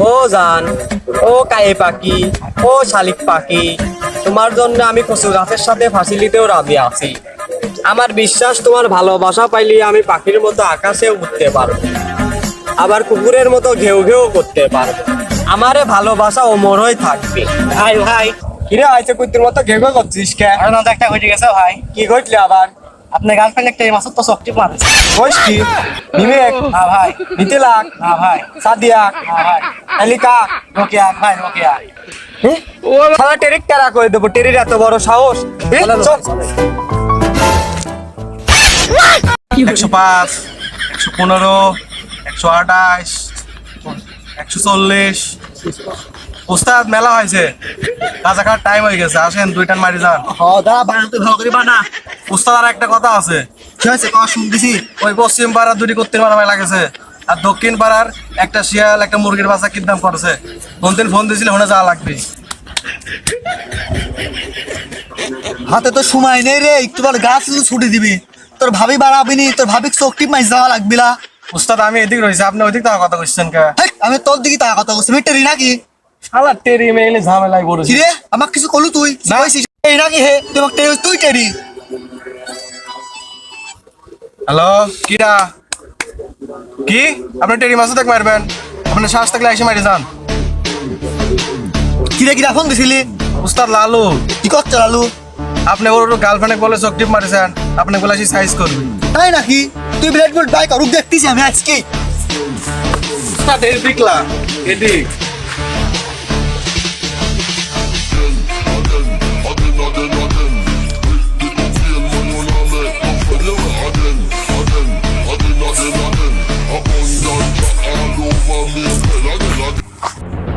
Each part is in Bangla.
ও জান ও কায়ে পাখি ও শালিক পাখি তোমার জন্য আমি কচু গাছের সাথে ফাঁসিলিতেও রাজি আছি। আমার বিশ্বাস তোমার ভালোবাসা পাইলে আমি পাখির মতো আকাশে উঠতে পারব। আবার কুকুরের মতো ঘেউ ঘেউ করতে পারব। আমারে ভালোবাসা অমরই থাকবে। ভাই ভাই কিরে হয়েছে কুকুরের মতো ঘেউ ঘেউ করছিস কে? আর না একটা হয়ে গেছে ভাই। কি ঘটলে আবার? আপনার গার্লফ্রেন্ড একটা এই মাসের তো চকটি মারছে কইস কি? বিবেক হ্যাঁ ভাই। নিতিলাক হ্যাঁ ভাই। সাদিয়া হ্যাঁ ভাই। এলিকা রোকেয়া ভাই রোকেয়া সারা টেরিক টারা করে দেবো টেরির এত বড় সাহস। একশো পাঁচ একশো পনেরো একশো আঠাশ একশো চল্লিশ। উস্তাদ মেলা হয়েছে। কাজা খাওয়ার টাইম হয়ে গেছে আসেন দুইটান মারি যান। দাদা বানা তুই ভালো করে বানা উস্তাদ আর একটা কথা আছে। কি হয়েছে? কথা শুনতেছি। ওই পশ্চিম পাড়ার দুটি করতে মারা মেলা গেছে আর দক্ষিণ পাড়ার একটা শিয়াল একটা মুরগির বাচ্চা কিডন্যাপ করেছে? কোন দিন ফোন দিয়েছিল ওখানে যাওয়া লাগবে। হাতে তো সময় নেই রে একটু পর গাছ ছুটি দিবি। তোর ভাবি বাড়াবি নি তোর ভাবি চোখটি মাই যাওয়া লাগবি না উস্তাদ আমি এদিক রয়েছি আপনি ওইদিক তার কথা কইছেন কে? আমি তোর দিকে তা কথা বলছি মেটেরি নাকি? শালা টেরি মেইলে ঝামেলায় পড়েছি রে আমাকে কিছু করলু তুই? না। এই নাকি হে? টেরি তুই টেরি। হ্যালো কিরা? কি? আপনি টেরি মাসে দেখ মারবেন। আপনার শ্বাস থাকলে এসে মারি যান। কি রে কি ফোন দিছিলি? উস্তাদ লালু। কি করছে লালু? আপনি ওর গার্লফ্রেন্ডে বলে চোখ টিপ মারিছেন। আপনি বলে সাইজ করবে তাই নাকি? তুই ব্লেড বুল বাইক আর দেখতিস আমি আজকে। উস্তাদ এদিক লা এদিক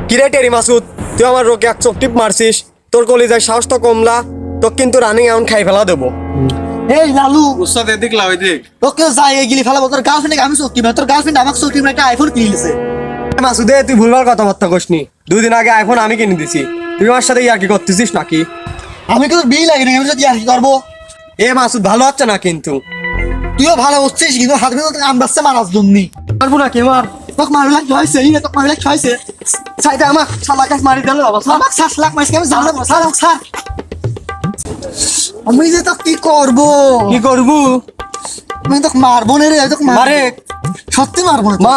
কিরে টেরি মাসুদ? তুই আমার রোগে এক চোখ টিপ মারছিস। তোর কলিজায় সাহস তো কমলা তোকে কিন্তু রানিং এমন খাই ফেলা দেবো। এই লালু। উস্তাদ এদিক লা ওইদিক তোকে যাই এগিয়ে ফেলাবো। তোর গার্লফ্রেন্ড আমি চোখ তোর গার্লফ্রেন্ড আমাকে চোখ একটা আইফোন কিনেছে মাসুদে তুই ভুলবার কথাবার্তা কসনি। দুই দিন আগে আইফোন আমি কিনে দিছি। তুই আমার সাথে ইয়ার কি করতেছিস নাকি? আমি তো বিয়ে লাগে না আমি যদি আর কি করব? এ মাসুদ ভালো হচ্ছে না কিন্তু? তুইও ভালো হচ্ছিস কিন্তু হাত কিন্তু তোকে আমদাসে মারার জন্য। পারব না কে মার। তোকে মারু লাগ হয়েছে? এই তোকে মারু লাগ হয়েছে? সাইডে আমার শালা মারি দিলে বাবা মারছে আমি স্যার যে তোকে কি করব? কি করব? আমি তোকে মারবো না রে তোকে মারে। সত্যি মারবো না মা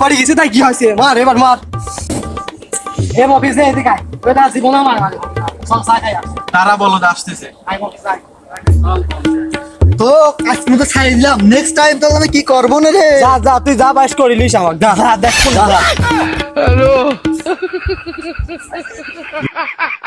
পড়ে গেছে তাই কি হয়েছে? মার এবার মার। এ এদিকে আয়। ওটা জীবন আমার। তারা বলো আসতেছে। আয়। তো আজকে তো ছাড়ি দিলাম। নেক্সট টাইম তাহলে আমি কি করব না রে? যা যা তুই যা বাইশ করিলিস আমাকে। যা যা দেখ যা।